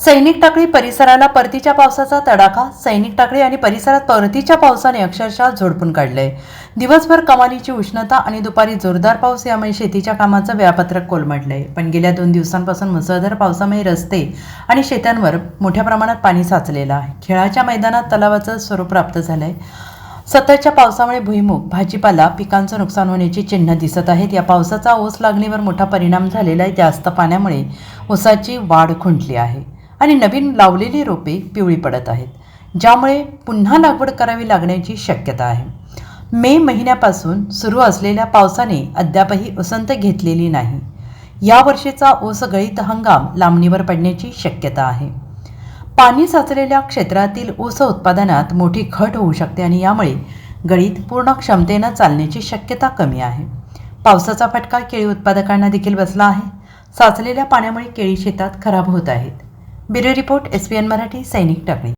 सैनिक टाकळी परिसराला परतीच्या पावसाचा तडाखा सैनिक टाकळी आणि परिसरात परतीच्या पावसाने अक्षरशः झोडपून काढलंय दिवसभर कमालीची उष्णता आणि दुपारी जोरदार पाऊस यामुळे शेतीच्या कामाचं वेळापत्रक कोलमडलंय पण गेल्या दोन दिवसांपासून मुसळधार पावसामुळे रस्ते आणि शेतांवर मोठ्या प्रमाणात पाणी साचलेलं आहे. खेळाच्या मैदानात तलावाचं स्वरूप प्राप्त झालंय. सततच्या पावसामुळे भुईमुग भाजीपाला पिकांचं नुकसान होण्याची चिन्ह दिसत आहेत. या पावसाचा ऊस लागणीवर मोठा परिणाम झालेला आहे. जास्त पाण्यामुळे ऊसाची वाढ खुंटली आहे. आणि नवीन लावलेली रोपे पिवळी पडत आहेत ज्यामुळे पुन्हा लागवड करावी लागण्याची शक्यता आहे. मे महिन्यापासून सुरू असलेल्या पावसाने अद्यापही उसंत घेतलेली नाही. यावर्षीचा ऊस गळीत हंगाम लांबणीवर पडण्याची शक्यता आहे. पाणी साचलेल्या क्षेत्रातील ऊस उत्पादनात मोठी घट होऊ शकते आणि यामुळे गळीत पूर्ण क्षमतेनं चालण्याची शक्यता कमी आहे. पावसाचा फटका केळी उत्पादकांना देखील बसला आहे. साचलेल्या पाण्यामुळे केळी शेतात खराब होत आहेत. Bureau report S P N Marathi सैनिक टाकळी